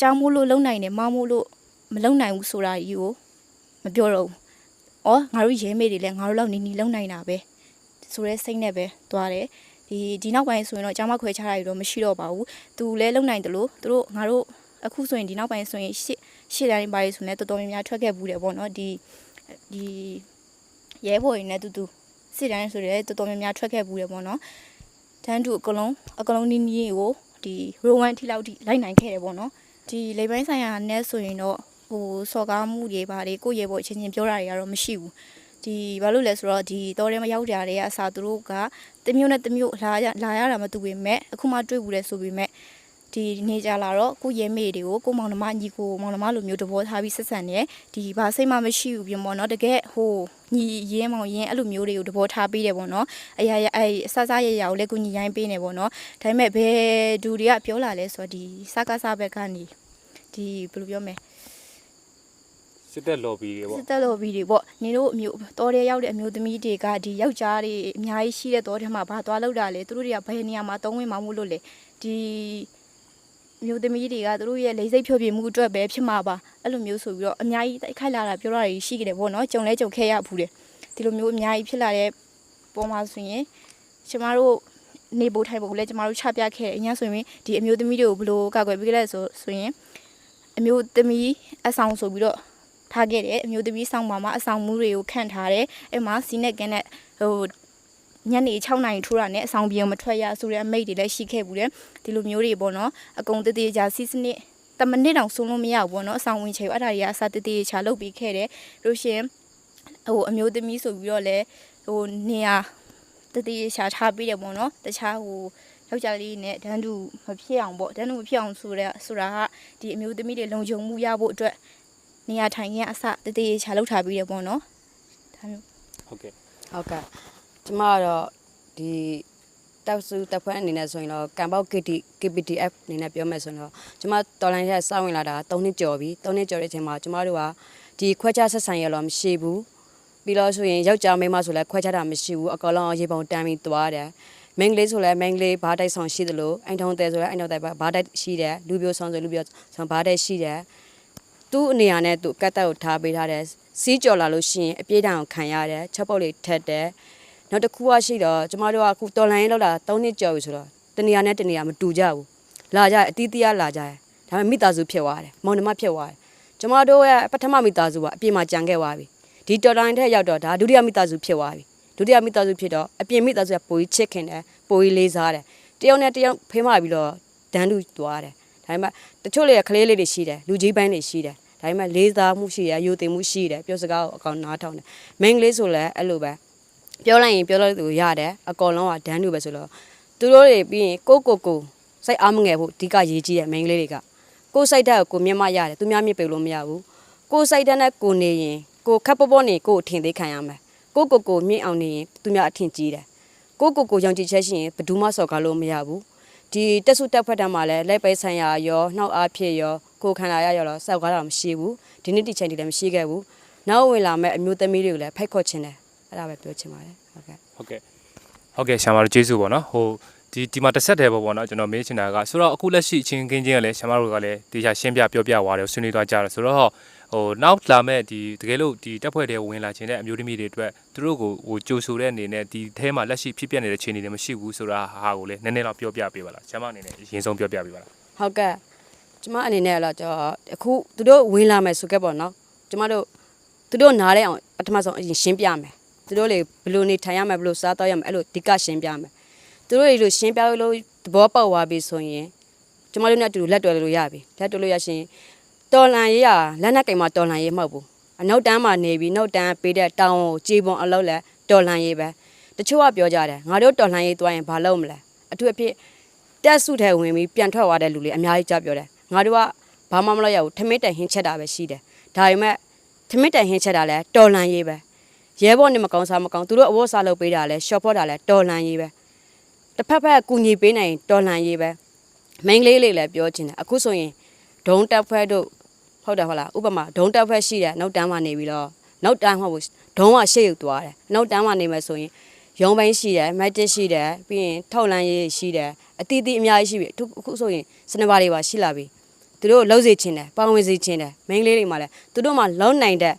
ကျောင်းမို့လို့လုံးနိုင်တယ်မမို့လို့မလုံးနိုင်ဘူးဆိုတာကြီးကို မပြောတော့ဘူးအော်ငါတို့ရဲမေတွေလည်းငါတို့လောက်နီးနီးလုံးနိုင်တာပဲဆိုရဲစိတ်နဲ့ပဲသွားတယ်ဒီဒီနောက်ပိုင်းဆိုရင်တော့ကျောင်းမခွဲခြားတာတွေတော့မရှိတော့ပါဘူး။သူလည်းလုံနိုင်တယ်လို့သူတို့ငါတို့အခုဆိုရင်ဒီနောက်ပိုင်းဆိုရင်ရှစ်ရှစ်တိုင်းပါရီဆိုရင်လည်းတော်တော်များများထွက်ခဲ့ဘူးတယ်ပေါ့နော်ဒီဒီရဲဘော်ရင်းနဲ့တူတူစစ်တိုင်းဆိုလည်းတော်တော်များများထွက်ခဲ့ဘူးတယ်ပေါ့နော်။တန်းတူအကလုံးအကလုံးနီးနီးကိုဒီရိုဝမ်ထိလောက်ထိလိုက်နိုင်ခဲ့တယ်ပေါ့နော်။ဒီလေပိုင်းဆိုင်ရာနဲ့ဆိုရင်တော့ ဟိုစော်ကားမှုတွေပါလေကိုယ့်ရဲဘော်အချင်းချင်းပြောတာတွေကတော့မရှိဘူး။ဒီဘာလို့လဲဆိုတော့ဒီတော်ရဲမရောက်ကြတဲ့အစားသူတို့ကတမျိုးနဲ့တမျိုးလာရလာရတာမတူပေမဲ့အခုမှတွေ့ဘူးလဲဆိုပေမဲ့ဒီနေကြလာတော့ကိုရဲမေတွေကိုကိုမောင်နှမညီကိုမောင်နှမလိုမျိုးတဘောထားပြီးဆက်ဆံနေဒီဘာစိတ်မှမရှိဘူးပြင်ပေါ့နော်တကယ်ဟိုညီရင်းမောင်ရင်းအဲ့လိုမျိုးတွေကိုတဘောထားပေးတယ်ပေါ့နော်အရာရအဲ့အဆဆရရကိုလည်းကိုညီရိုင်းပေးနေပေါ့နော်ဒါပေမဲ့ဘယ်သူတွေကပြောလာလဲဆိုတော့ဒီစကားစားဘက်ကနေဒီဘယ်လိုပြောမလဲ စစ်တပ် lobby တွေပေါ့စစ်တပ်လိုဘီတွေပေါ့နင်တို့အမျိုးတော်ရဲရောက်တဲ့အမျိုးသမီးတွေကဒီယောက်ျားတွေအများကြီးရှိတဲ့တော်ထဲမှာဘာသွားလောက်တာလဲသူတို့တွေကဘယ်နေရာမှာတုံးဝင်မှာမို့လို့လဲဒီအမျိုးသမီးတွေကသူတို့ရဲ့လိမ့်စိတ်ဖြိုပြမှုအတွက်ပဲဖြစ်မှာပါအဲ့လိုမျိုးဆိုပြီးတော့အများကြီးတိုက်ခိုက်လာတာပြောတာတွေရှိကြတယ်ပေါ့နော်ကြုံလဲကြုံခဲ့ရဘူးတယ်ဒီလိုမျိုးအများကြီးဖြစ်လာတဲ့ပုံမှာဆိုရင်ကျမတို့နေဖို့ထိုင်ဖို့လည်းကျမတို့ချပြခဲ့တယ်အရင်ဆိုရင်ဒီအမျိုးသမီးတွေကိုဘယ်လိုကာကွယ်ပေးခဲ့လဲဆိုဆိုရင်အမျိုးသမီးအဆောင်ဆိုပြီးတော့ ထားခဲ့တယ်အမျိုးသမီးဆောင်ပါမှာအဆောင်မှုတွေကိုခန့်ထားတယ်အဲ့မှာစီနဲ့ကန်နဲ့ဟိုညနေ6နာရီထိုးတာနဲ့အဆောင်ပြေမထွက်ရဆိုတဲ့အမိတ်တွေလည်းရှိခဲ့ဘူးတယ်ဒီလိုမျိုးတွေပေါ့နော်အကုန်တသေးကြစီစနစ်တမနစ်တောင်ဆုံးလို့မရဘူးပေါ့နော်အဆောင်ဝင်ချေအဲ့ဒါတွေကအစားတသေးချာလုပ်ပြီးခဲ့တယ်လို့ရှရင်ဟိုအမျိုးသမီးဆိုပြီးတော့လည်းဟိုနေရာတသေးချာထားပြီးတယ်ပေါ့နော်တခြားဟိုယောက်ျားလေးနဲ့ဒန်းတူမဖြစ်အောင်ပေါ့ဒန်းတူမဖြစ်အောင်ဆိုတဲ့ဆိုတာကဒီအမျိုးသမီးတွေလုံခြုံမှုရဖို့အတွက် နေရာထိုင်ခင်းအစတသေးချာလောက်ထားပြီးရပေါ့နော်ဒါမျိုးဟုတ်ကဲ့ဟုတ်ကဲ့ကျမကတော့ဒီတောက်စုတပ်ဖွဲ့အနေနဲ့ဆိုရင်တော့ကံပေါက် KT KPTF အနေနဲ့ပြောမယ်ဆိုရင်တော့ကျမတော်လိုင်းရက်စောင့်ဝင်လာတာ3နှစ်ကျော်ပြီ3နှစ်ကျော်တဲ့အချိန်မှာကျမတို့ကဒီခွဲခြားဆက်ဆံရတော့မရှိဘူးပြီးတော့ဆိုရင်ယောက်ျားမိန်းမဆိုလည်းခွဲခြားတာမရှိဘူးအကောင်လုံးရေပုံတန်းပြီးသွားတယ်မင်းကလေးဆိုလည်းမင်းကလေးဘားတိုက်ဆောင်ရှိသလိုအိမ်ထုံးတယ်ဆိုလည်းအိမ်ထုံးတယ်ဘားတိုက်ရှိတယ်လူပြိုဆောင်ဆိုလူပြိုဆောင်ဘားတိုက်ရှိတယ် သူ့အနေနဲ့သူကတ်တက်ကိုထားပေးထားတယ်စီးကြော်လာလို့ရှိရင်အပြေးတံကိုခံရတယ်ချက်ပုတ်လေးထက်တယ်နောက်တစ်ခုကရှိတော့ကျမတို့ကအခုတော်လိုင်းရေးလောက်တာ3နှစ်ကျော်ပြီဆိုတော့တနေရာနဲ့တနေရာမတူကြဘူးလာကြတယ်အတီးတီးရလာကြတယ်ဒါပေမဲ့မိသားစုဖြစ်သွားတယ်မောင်နှမဖြစ်သွားတယ်ကျမတို့ရဲ့ပထမမိသားစုကအပြင်မှာကြံခဲ့သွားပြီဒီတော်လိုင်းထက်ရောက်တော့ဒါဒုတိယမိသားစုဖြစ်သွားပြီဒုတိယမိသားစုဖြစ်တော့အပြင်မိသားစုကပိုကြီးချစ်ခင်တယ်ပိုကြီးလေးစားတယ်တယောက်နဲ့တယောက်ဖေးမပြီးတော့ဒန်းတူသွားတယ်ဒါပေမဲ့တချို့လေကလေးလေးတွေရှိတယ်လူကြီးပိုင်းတွေရှိတယ် ဒါပေမဲ့လေးစားမှုရှိတယ်ယူတင်မှုရှိတယ်ပြောစကားကိုအကောင်နားထောင်တယ်မိန်းကလေးဆိုလည်းအဲ့လိုပဲပြောလိုက်ရင်ပြောလိုက်သူရတယ်အကောင်လုံးကဒန်းတူပဲဆိုတော့သူတို့တွေပြီးရင်ကိုကိုကိုစိတ်အားမငယ်ဖို့အဓိကရေးကြီးတဲ့ main ကလေးတွေကကိုစိတ်ဓာတ်ကိုကိုမျက်မှရတယ်သူများမြစ်ပေလို့မရဘူးကိုစိတ်ဓာတ်နဲ့ကိုနေရင်ကိုခက်ပေါ်ပေါ်နေကိုအထင်သေးခံရမယ်ကိုကိုကိုမြင့်အောင်နေရင်သူများအထင်ကြီးတယ်ကိုကိုကိုယုံကြည်ချက်ရှိရင်ဘယ်သူမှစော်ကားလို့မရဘူး ဒီတက်စုတက်ဖက်တမ်းမှာလည်းလက်ပဲဆိုင်ရာရောနှောက်အားဖြစ်ရောကိုခန္ဓာရရောတော့စောက်ကားတာမရှိဘူးဒီနေ့ဒီချိန်ဒီလည်းမရှိခဲ့ဘူးနောက်ဝင်လာမဲ့အမျိုးသမီးတွေကိုလည်းဖိုက်ခေါ်ခြင်းတယ်အဲ့ဒါပဲပြောချင်ပါတယ်ဟုတ်ကဲ့ဟုတ်ကဲ့ဟုတ်ကဲ့ရှာမတို့ကျေးဇူးပေါ့နော်ဟိုဒီဒီမှာတစ်ဆက်တည်းပေါ့ပေါ့နော်ကျွန်တော်မေးချင်တာကဆိုတော့အခုလက်ရှိအချင်းကင်းချင်းကလည်းရှာမတို့ကလည်းတေချာရှင်းပြပြောပြသွားတယ်ဆွေးနွေးသွားကြတယ်ဆိုတော့ ဟိုနောက်လာမဲ့ဒီတကယ်လို့ဒီတက်ဖွဲ့တွေဝင်လာခြင်းတဲ့အမျိုးသမီးတွေအတွက်သူတို့ကိုဟိုကြိုဆိုတဲ့အနေနဲ့ဒီအဲမှာလက်ရှိဖြစ်ပျက်နေတဲ့ခြေအနေတွေမရှိဘူးဆိုတာဟာကိုလည်းနည်းနည်းတော့ပြောပြပေးပါလားရှာမအနေနဲ့အရင်ဆုံးပြောပြပေးပါလားဟုတ်ကဲ့ကျမအနေနဲ့ကတော့ကျွန်တော်အခုသူတို့ဝင်လာမယ်ဆိုခဲ့ပေါ့နော်ကျမတို့သူတို့နားလဲအောင်ပထမဆုံးအရင်ရှင်းပြမယ်သူတို့လေဘယ်လိုနေထိုင်ရမယ်ဘယ်လိုစားတော့ရမယ်အဲ့လိုဒီကရှင်းပြမယ်သူတို့တွေလိုရှင်းပြလို့သဘောပေါက်သွားပြီဆိုရင်ကျမတို့နဲ့အတူတူလက်တွဲလို့ရပြီလက်တွဲလို့ရရှင် တော်လန်ရေးရလက်နဲ့ကင်မှာတော်လန်ရေးမဟုတ်ဘူးအနောက်တန်းမှာနေပြီးနောက်တန်းပေးတဲ့တောင်းကိုကြေပွန်အလုပ်လဲတော်လန်ရေးပဲတချို့ကပြောကြတယ်ငါတို့တော်လန်ရေးသွားရင်ဘာလုပ်မလဲအထူးအဖြစ်တက်စုထဲဝင်ပြီးပြန်ထွက်သွားတဲ့လူတွေအများကြီးကြပြောတယ်ငါတို့ကဘာမှမလုပ်ရဘူးထမင်းတိုင်ဟင်းချက်တာပဲရှိတယ်ဒါပေမဲ့ထမင်းတိုင်ဟင်းချက်တာလဲတော်လန်ရေးပဲရဲဘော်နေမကောင်းစားမကောင်းသူတို့အဝတ်စားလုပ်ပေးတာလဲရှော့ဖော့တာလဲတော်လန်ရေးပဲတစ်ဖက်ဖက်ကူညီပေးနိုင်တော်လန်ရေးပဲမိန်းကလေးလေးလည်းပြောချင်တယ်အခုဆိုရင်ဒုံတက်ဖွဲ့တို့ ဟုတ်တယ်ဟုတ်လားဥပမာဒုံတက်ဖွဲ့ရှိတယ်နောက်တန်းမှနေပြီးတော့နောက်တန်းမှမဟုတ်ဘူးဒုံကရှေ့ယူသွားတယ်နောက်တန်းမှနေမယ်ဆိုရင်ရုံးပိုင်းရှိတယ်မက်တစ်ရှိတယ်ပြီးရင်ထောက်လန်းရေးရှိတယ်အတီးတီးအများကြီးရှိပြီအခုအခုဆိုရင်စနဘာတွေပါရှိလာပြီသူတို့လှုပ်စေခြင်းတယ်ပေါဝင်စေခြင်းတယ်မိန်းကလေးတွေမှလည်းသူတို့မှလုံနိုင်တဲ့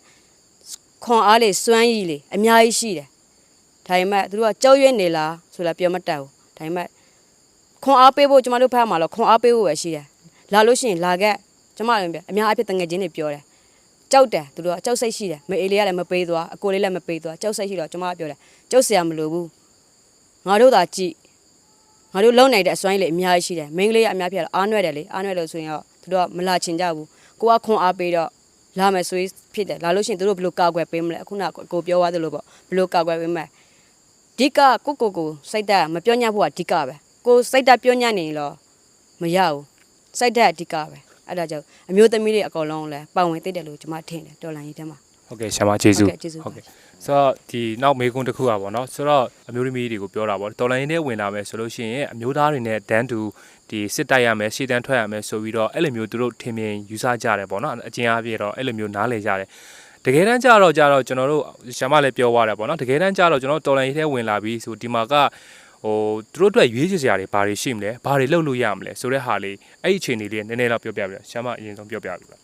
ခွန်အားလေးစွမ်းရည်လေးအများကြီးရှိတယ်ဒါပေမဲ့သူတို့ကကြောက်ရွံ့နေလားဆိုလာပြောမတတ်ဘူးဒါပေမဲ့ခွန်အားပေးဖို့ကျမတို့ဖက်မှာတော့ခွန်အားပေးဖို့ပဲရှိတယ်လာလို့ရှိရင်လာခဲ့ ကျမလည်းပြအများအဖြစ်တငယ်ချင်းတွေပြောတယ်ကြောက်တယ်သူတို့ကကြောက်စိတ်ရှိတယ်မေအေးလေးကလည်းမပေးသွားအကိုလေးလည်းမပေးသွားကြောက်စိတ်ရှိတော့ကျမကပြောတယ်ကျုပ်ဆရာမလိုဘူးငါတို့သာကြည့်ငါတို့လုံနိုင်တဲ့အစွမ်းရည်လေးအများကြီးရှိတယ်မိန်းကလေးကအများပြတော့အားနွဲ့တယ်လေအားနွဲ့လို့ဆိုရင်တော့သူတို့ကမလာချင်ကြဘူးကိုကခွန်အားပေးတော့လာမယ်ဆိုရင်ဖြစ်တယ်လာလို့ရှိရင်သူတို့ဘယ်လိုကာကွယ်ပေးမလဲအခုနကကိုပြောသွားသလိုပေါ့ဘယ်လိုကာကွယ်ပေးမလဲဒီကကိုကိုကိုစိတ်ဓာတ်မပြောညံ့ဖို့ကဒီကပဲကိုစိတ်ဓာတ်ပြောညံ့နေရင်တော့မရဘူးစိတ်ဓာတ်အဓိကပဲ အဲ့ဒါကြောင့်အမျိုးသမီးတွေအကောင်လုံးလည်းပါဝင်သိတယ်လို့ကျွန်မထင်တယ်တော်လိုင်းရေးထဲမှာဟုတ်ကဲ့ရှာမကျေးဇူးဟုတ်ကဲ့ကျေးဇူးပါဟုတ်ကဲ့ဆိုတော့ဒီနောက်မေးခွန်းတစ်ခုอ่ะဗောနော်ဆိုတော့အမျိုးသမီးတွေကိုပြောတာဗောတော်လိုင်းနဲ့ဝင်လာမယ်ဆိုလို့ရှိရင်အမျိုးသားတွေနဲ့ဒန်းတူဒီစစ်တိုက်ရမယ်ရှေ့တန်းထွက်ရမယ်ဆိုပြီးတော့အဲ့လိုမျိုးသူတို့ထင်မြင်ယူဆကြတယ်ဗောနော်အကျဉ်းအားဖြင့်တော့အဲ့လိုမျိုးနားလည်ကြတယ်တကယ်တမ်းကြတော့ကြတော့ကျွန်တော်တို့ရှာမလည်းပြောသွားတယ်ဗောနော်တကယ်တမ်းကြတော့ကျွန်တော်တော်လိုင်းထဲဝင်လာပြီးဆိုဒီမှာက ဟိုသူတို့အတွက်ရွေးချယ်စရာတွေဘာတွေရှိမလဲဘာတွေလုပ်လို့ရမလဲဆိုတဲ့ဟာလေးအဲ့ဒီအခြေအနေလေးနည်းနည်းတော့ပြောပြပြရှာမအရင်ဆုံးပြောပြပြပါ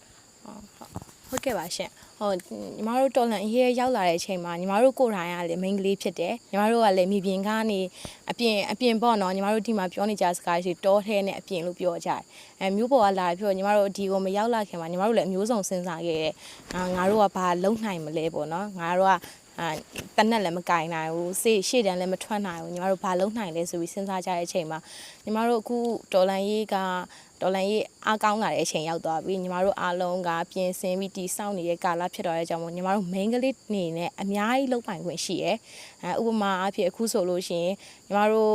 ဟုတ်ကဲ့ပါရှင်ဟုတ်ညီမတို့တော်လန်ရေးရောက်လာတဲ့အချိန်မှာညီမတို့ကိုယ်တိုင်ကလည်း main ကလေးဖြစ်တယ်ညီမတို့ကလည်းမြေပြင်ကနေအပြင်အပြင်ပေါ့နော်ညီမတို့ဒီမှာပြောနေကြစကားရှိတောထဲနဲ့အပြင်လို့ပြောကြတယ်အဲမျိုးပေါ်ကလာပြီးတော့ညီမတို့ဒီကိုမရောက်လာခင်မှာညီမတို့လည်းအမျိုးစုံစဉ်းစားခဲ့တယ်အာငါတို့ကဘာလုံနိုင်မလဲပေါ့နော်ငါတို့က အာတနက်လည်းမကင်နိုင်ဘူးစေရှေ့တန်းလည်းမထွက်နိုင်ဘူးညီမတို့ဘာလုံနိုင်လဲဆိုပြီးစဉ်းစားကြတဲ့အချိန်မှာညီမတို့အခုတော်လန်ရေးကဒေါ်လာရေးအားကောင်းလာတဲ့အချိန်ရောက်သွားပြီညီမတို့အားလုံးကပြင်ဆင်ပြီးတီစောင့်နေတဲ့ကာလဖြစ်တော့တဲ့အကြောင်းမို့ညီမတို့ main ကလေးနေနဲ့အများကြီးလုပ်ပိုင်ခွင့်ရှိရယ်အဲဥပမာအဖြစ်အခုဆိုလို့ရှိရင်ညီမတို့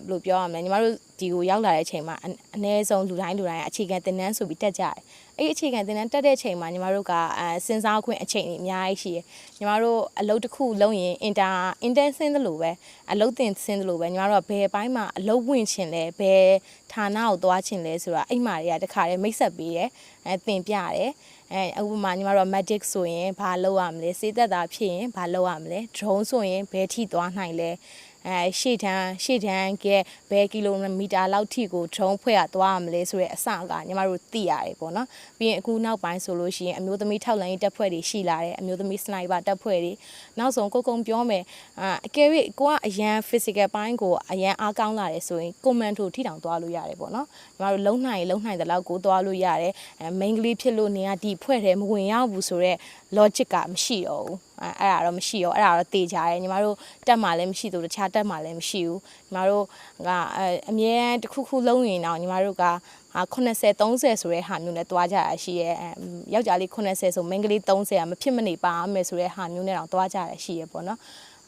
ဘယ်လိုပြောရမလဲညီမတို့ဒီကိုရောက်လာတဲ့အချိန်မှာအအနည်းဆုံးလူတိုင်းလူတိုင်းအခြေခံသင်တန်းဆိုပြီးတက်ကြတယ် အဲ့ဒီအခြေခံသင်တန်းတက်တဲ့အချိန်မှာညီမတို့ကအဲစဉ်းစားခွင့်အချိန်ကြီးအများကြီးရှိရယ်ညီမတို့အလုပ်တစ်ခုလုပ်ရင် inter inter ဆင်းသလိုပဲအလုပ်သင်ဆင်းသလိုပဲညီမတို့ကဘယ်ပိုင်းမှာအလုပ်ဝင်ချင်လဲဘယ်ဌာနကိုသွားချင်လဲဆိုတာအိမ်မာတွေကတခါတည်းမိတ်ဆက်ပေးတယ်အဲသင်ပြတယ်အဲဥပမာညီမတို့က medic ဆိုရင်ဘာလုပ်ရမလဲစေသက်သာဖြစ်ရင်ဘာလုပ်ရမလဲ drone ဆိုရင်ဘယ်ထိသွားနိုင်လဲ အဲရှေ့တန်းရှေ့တန်းကဘယ်ကီလိုမီတာလောက်ထိကို drone ဖွဲ့ရသွားရမလဲဆိုတဲ့အစကညီမတို့သိရတယ်ပေါ့နော်ပြီးရင်အခုနောက်ပိုင်းဆိုလို့ရှိရင်အမျိုးသမီးထောက်လိုင်းရေးတပ်ဖွဲ့တွေရှိလာတယ်အမျိုးသမီး sniper တပ်ဖွဲ့တွေနောက်ဆုံးကိုကုံပြောမယ်အာအကယ်၍ကိုကအရန် physical ပိုင်းကိုအရန်အားကောင်းလာတယ်ဆိုရင် commando ထိတောင်သွားလို့ရတယ်ပေါ့နော်ညီမတို့လုံနိုင်ရင်လုံနိုင်တဲ့လောက်ကိုသွားလို့ရတယ်အဲ main ကလေးဖြစ်လို့နေရဒီဖွဲ့တယ်မဝင်ရောက်ဘူးဆိုတော့ logic ကမရှိတော့ဘူးအဲအဲ့ဒါတော့မရှိရောအဲ့ဒါတော့တေချာတယ်ညီမတို့တက်မှလည်းမရှိဘူးတခြားတက်မှလည်းမရှိဘူးညီမတို့ကအအမြဲတမ်းတစ်ခုခုလုံးရင်တော့ညီမတို့ကအာ80 30ဆိုတဲ့ဟာမျိုးနဲ့တွားကြရရှိရဲအဲယောက်ျားလေး80ဆိုမိန်းကလေး30อ่ะမဖြစ်မနေပါမယ်ဆိုတဲ့ဟာမျိုးနဲ့တော့တွားကြရရှိရဲပေါ့နော်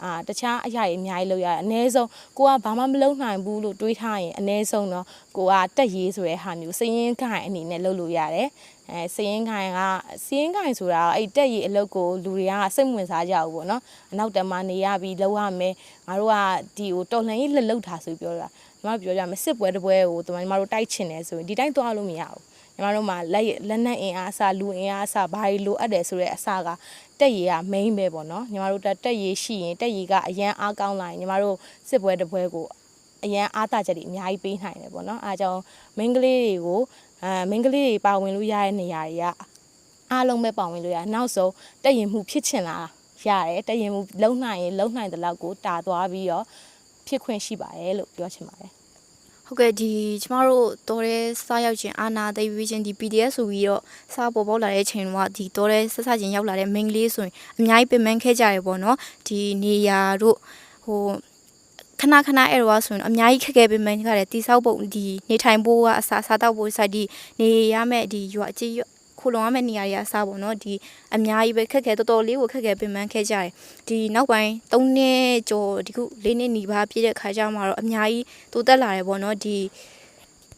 အာတခြားအရာတွေအများကြီးလုပ်ရတယ်အ ਨੇ ဆုံးကိုကဘာမှမလုပ်နိုင်ဘူးလို့တွေးထားရင်အ ਨੇ ဆုံးတော့ကိုကတက်ရေးဆိုတဲ့ဟာမျိုးစည်ရင်းခိုင်အနေနဲ့လုပ်လို့ရတယ် အဲစည်ရင်းခိုင်ကစည်ရင်းခိုင်ဆိုတာအဲ့တက်ရေးအလုပ်ကိုလူတွေကစိတ်ဝင်စားကြဘူးပေါ့နော်အနောက်တမနေရပြီးလောက်ရမယ်ငါတို့ကဒီကိုတော်လှန်ရေးလှလှုပ်တာဆိုပြောတာညီမတို့ပြောကြမယ်စစ်ပွဲတစ်ပွဲကိုညီမတို့တိုက်ချင်တယ်ဆိုရင်ဒီတိုင်းသွားလို့မရဘူးညီမတို့မှာလက်လက်နက်အင်အားအစလူအင်အားအစဘာတွေလိုအပ်တယ်ဆိုတဲ့အစကတက်ရေးက main ပဲပေါ့နော်ညီမတို့တက်တက်ရေးရှိရင်တက်ရေးကအရန်အားကောင်းလာရင်ညီမတို့စစ်ပွဲတစ်ပွဲကို အရန်အားတာချက်တွေအများကြီးပေးနိုင်တယ်ပေါ့နော်အားကြောင့်မိန်းကလေးတွေကိုအဲမိန်းကလေးတွေပါဝင်လို့ရတဲ့နေရာတွေကအားလုံးပဲပါဝင်လို့ရနောက်ဆုံးတက်ရင်မှုဖြစ်ချင်လာရတယ်တက်ရင်မှုလုံနိုင်ရင်လုံနိုင်တဲ့လောက်ကိုတာသွားပြီးတော့ဖြစ်ခွင့်ရှိပါတယ်လို့ပြောချင်ပါတယ်ဟုတ်ကဲ့ဒီကျမတို့တော်တဲ့စားရောက်ခြင်းအာနာသိပြီးခြင်းဒီ PDF ဆိုပြီးတော့စားပေါ်ပေါက်လာတဲ့အချိန်တော့ဒီတော်တဲ့ဆက်ဆက်ချင်းရောက်လာတဲ့ main ကလေးဆိုရင်အများကြီးပင်ပန်းခဲ့ကြရပေါ့နော်ဒီနေရာတို့ဟို ခဏခဏအဲ့တော့ဆိုရင်အများကြီးခက်ခဲပင်ပန်းခဲ့တယ်တိဆောက်ပုံဒီနေထိုင်ဖို့ကအစားစားတော့ဖို့စိုက်ဒီနေရမယ့်ဒီရွာအကြီးခိုလုံရမယ့်နေရာတွေအစားပေါ့နော်ဒီအများကြီးပဲခက်ခဲတော်တော်လေးကိုခက်ခဲပင်ပန်းခဲ့ကြတယ်ဒီနောက်ပိုင်း၃နှစ်ကျော်ဒီခု၄နှစ်နီးပါးပြည့်တဲ့ခါကျမှတော့အများကြီးတိုးတက်လာတယ်ပေါ့နော်ဒီ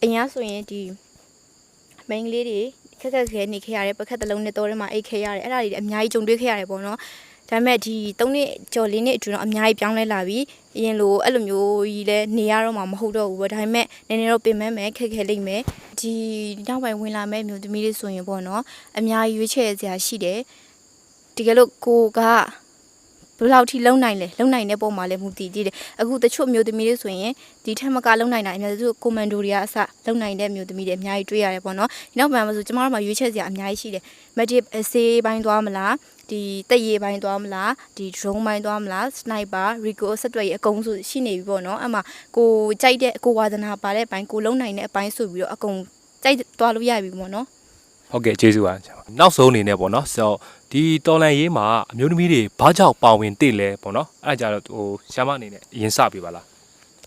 အရင်ဆိုရင်ဒီမိန်းကလေးတွေခက်ခက်ခဲနေခဲ့ရတယ်ပကက်တစ်လုံးနဲ့တော်ထဲမှာအိတ်ခဲ့ရတယ်အဲ့ဒါတွေအများကြီးကြုံတွေ့ခဲ့ရတယ်ပေါ့နော် ဒါပေမဲ့ဒီ၃နှစ်ကျော်၄နှစ်အတွင်းတော့အများကြီးပြောင်းလဲလာပြီအရင်လိုအဲ့လိုမျိုးကြီးလဲနေရတော့မှမဟုတ်တော့ဘူးပေါ့ဒါပေမဲ့နည်းနည်းတော့ပြင်မဲမယ်ခက်ခဲလိမ့်မယ်ဒီနောက်ပိုင်းဝင်လာမဲ့မျိုးသမီးလေးဆိုရင်ပေါ့နော်အများကြီးရွေးချယ်စရာရှိတယ်တကယ်လို့ကိုကဘယ်လောက်ထိလုံနိုင်လဲလုံနိုင်တဲ့ပုံမှာလည်းမူတည်ကြည့်တယ်အခုတချို့မျိုးသမီးတွေဆိုရင်ဒီထက်မကလုံနိုင်တာအများစုကွန်မန်ဒိုတွေကအစလုံနိုင်တဲ့မျိုးသမီးတွေအများကြီးတွေ့ရတယ်ပေါ့နော်ဒီနောက်ပိုင်းမှာဆိုကျမတို့မှာရွေးချယ်စရာအများကြီးရှိတယ်မက်ဒစ်အစေးပိုင်းသွားမလား ဒီတက်ရေးပိုင်းသွားမလားဒီ drone ပိုင်းသွားမလား sniper rico ဆက်သွယ်ရေးအကုန်ဆိုရှိနေပြီပေါ့နော်အဲ့မှာကိုကြိုက်တဲ့ကိုဝါသနာပါတဲ့အပိုင်းကိုလုံနိုင်တဲ့အပိုင်းဆိုပြီးတော့အကုန်ကြိုက်သွားလို့ရပြီပေါ့နော်ဟုတ်ကဲ့ကျေးဇူးပါနောက်ဆုံးအနေနဲ့ပေါ့နော်ဆိုတော့ဒီတော်လန်ရေးမှာအမျိုးသမီးတွေဘာကြောင့်ပါဝင်တည်လဲပေါ့နော်အဲ့ဒါကြတော့ဟိုဆ iam မအနေနဲ့အရင်စပြပါလား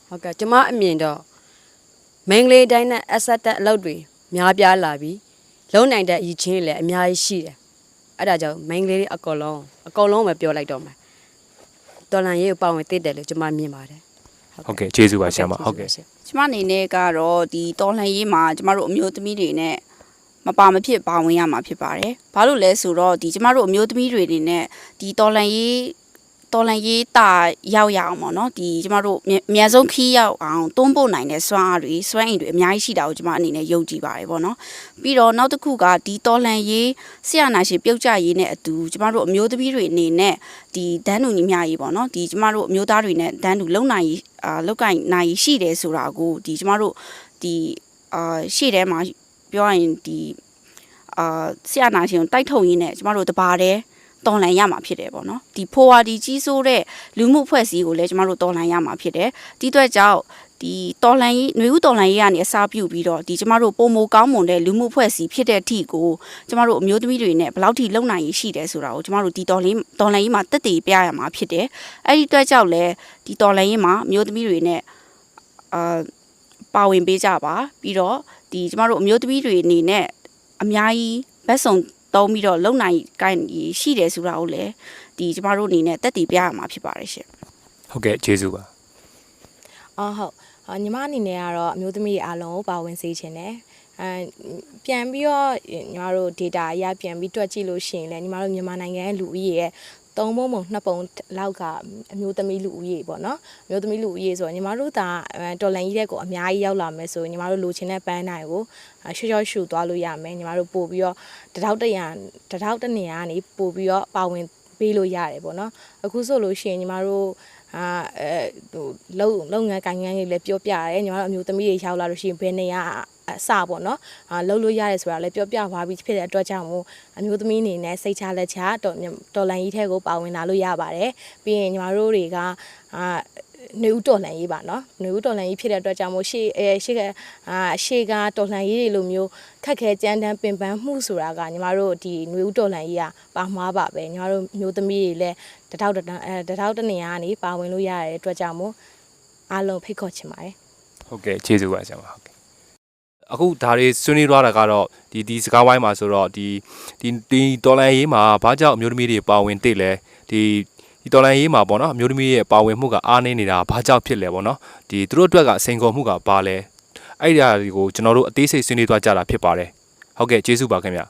ဟုတ်ကဲ့ကျမအမြင်တော့မင်္ဂလေးတိုင်းနဲ့အဆက်တက်အလုပ်တွေများပြားလာပြီးလုံနိုင်တဲ့အရည်ချင်းတွေလည်းအများကြီးရှိတယ် အဲ့ဒါကြောင့်မင်္ဂလေးတွေအကောင်လုံးအကောင်လုံးပဲပြောလိုက်တော့မယ်တော်လန်ရေးကိုပါဝင်တည်တယ်လို့ကျမမြင်ပါတယ်ဟုတ်ကဲ့ကျေးဇူးပါဆ iam မဟုတ်ကဲ့ကျမအနေနဲ့ကတော့ဒီတော်လှန်ရေးမှာကျမတို့အမျိုးသမီးတွေနဲ့မပါမဖြစ်ပါဝင်ရမှာဖြစ်ပါတယ်။ဘာလို့လဲဆိုတော့ဒီကျမတို့အမျိုးသမီးတွေအနေနဲ့ဒီတော်လှန်ရေး တော်လှန်ရေးတာရောက်ရအောင်ပေါ့နော်ဒီကျမတို့အမြတ်ဆုံးခီးရောက်အောင်တွန်းပို့နိုင်တဲ့စွမ်းအားတွေစွမ်းအင်တွေအများကြီးရှိတာကိုကျမအနေနဲ့ယုံကြည်ပါတယ်ပေါ့နော်။ပြီးတော့နောက်တစ်ခုကဒီတော်လှန်ရေးဆရာနာရှင်ပြုတ်ကြရေးနဲ့အတူကျမတို့အမျိုးသမီးတွေအနေနဲ့ဒီဒန်းတူညီမျှရေးပေါ့နော်ဒီကျမတို့အမျိုးသားတွေနဲ့ဒန်းတူလုံနိုင်ရေးအာလောက်ကင်နိုင်ရေးရှိတယ်ဆိုတာကိုဒီကျမတို့ဒီအာရှေ့ထဲမှာပြောရရင်ဒီအာဆရာနာရှင်ကိုတိုက်ထုတ်ရင်းနဲ့ကျမတို့တပါးတဲ့ တော်လန်ရမှာဖြစ်တယ်ပေါ့နော်ဒီဖိုဝါဒီကြီးစိုးတဲ့လူမှုဖွဲ့စည်းကိုလည်းကျမတို့တော်လန်ရမှာဖြစ်တယ်ဒီအတွက်ကြောင့်ဒီတော်လန်ရေးຫນွေဦးတော်လန်ရေးကနေအစားပြုပြီးတော့ဒီကျမတို့ပုံမကောင်းမွန်တဲ့လူမှုဖွဲ့စည်းဖြစ်တဲ့အထိကိုကျမတို့အမျိုးသမီးတွေနဲ့ဘယ်လောက်ထိလုံနိုင်ရရှိတယ်ဆိုတာကိုကျမတို့ဒီတော်လင်းတော်လန်ရေးမှာတက်တည်ပြရမှာဖြစ်တယ်အဲ့ဒီအတွက်ကြောင့်လည်းဒီတော်လန်ရေးမှာအမျိုးသမီးတွေနဲ့အာပါဝင်ပေးကြပါပြီးတော့ဒီကျမတို့အမျိုးသမီးတွေအနေနဲ့အများကြီးဘက်ဆောင် တုံးပြီးတော့လုံနိုင်ကိုင်းရှိတယ်ဆိုတာကိုလည်းဒီကျမတို့အနေနဲ့တက်တည်ပြရမှာဖြစ်ပါတယ်ရှင်ဟုတ်ကဲ့ကျေးဇူးပါအော်ဟုတ်အာညီမအနေနဲ့ကတော့အမျိုးသမီးတွေအားလုံးကိုပါဝင်စေချင်တယ်အဲပြန်ပြီးတော့ညီမတို့ data အရပြန်ပြီးတွက်ကြည့်လို့ရှိရင်လည်းညီမတို့မြန်မာနိုင်ငံရဲ့လူဦးရေရဲ့ သုံးပုံပုံနှစ်ပုံလောက်ကအမျိုးသမီးလူဦးရေပေါ့နော်အမျိုးသမီးလူဦးရေဆိုတော့ညီမတို့ဒါတော်လန်ကြီးတဲ့ကိုအများကြီးရောက်လာမယ်ဆိုရင်ညီမတို့လိုချင်တဲ့ပန်းနိုင်ကိုရှေ့ရှော့ရှူသွားလို့ရမယ်ညီမတို့ပို့ပြီးတော့တထောက်တရံတထောက်တနေရာကနေပို့ပြီးတော့ပါဝင်ပေးလို့ရတယ်ပေါ့နော်အခုဆိုလို့ရှိရင်ညီမတို့အာအဲဟိုလုံလုံငန်းကိုင်ငန်းလေးလည်းပြောပြရတယ်ညီမတို့အမျိုးသမီးတွေရောက်လာလို့ရှိရင်ဘယ်နေရ အစပေါ့နော်အာလှုပ်လို့ရတယ်ဆိုတာလည်းပြောပြသွားပြီးဖြစ်တဲ့အတွက်ကြောင့်မို့အမျိုးသမီးအနေနဲ့စိတ်ချလက်ချတော်တော်လန်ကြီးထဲကိုပါဝင်လာလို့ရပါတယ်ပြီးရင်ညီမတို့တွေကအာနေဦးတော်လှန်ရေးပါနော်နေဦးတော်လှန်ရေးဖြစ်တဲ့အတွက်ကြောင့်မို့ရှေ့အဲရှေ့ကအာရှေ့ကတော်လှန်ရေးတွေလိုမျိုးခက်ခဲကြမ်းတမ်းပင်ပန်းမှုဆိုတာကညီမတို့ဒီနေဦးတော်လှန်ရေးကပါမှားပါပဲညီမတို့မျိုးသမီးတွေလည်းတထောက်တန်းအဲတထောက်တနေရာကနေပါဝင်လို့ရတဲ့အတွက်ကြောင့်မို့အားလုံးဖိတ်ခေါ်ချင်ပါတယ်ဟုတ်ကဲ့ကျေးဇူးပါဆရာမဟုတ်ကဲ့ အခုဒါတွေဆွေးနွေးသွားတာကတော့ဒီဒီစကားဝိုင်းမှာဆိုတော့ဒီဒီဒီတော်လန်ရေးမှာဘာကြောင့်အမျိုးသမီးတွေပါဝင်တိတ်လဲဒီဒီတော်လန်ရေးမှာပေါ့နော်အမျိုးသမီးရဲ့ပါဝင်မှုကအားနည်းနေတာဘာကြောင့်ဖြစ်လဲပေါ့နော်ဒီသူတို့အတွက်ကစိန်ခေါ်မှုကဘာလဲအဲ့ဒီအရာတွေကိုကျွန်တော်တို့အသေးစိတ်ဆွေးနွေးသွားကြတာဖြစ်ပါတယ်ဟုတ်ကဲ့ကျေးဇူးပါခင်ဗျ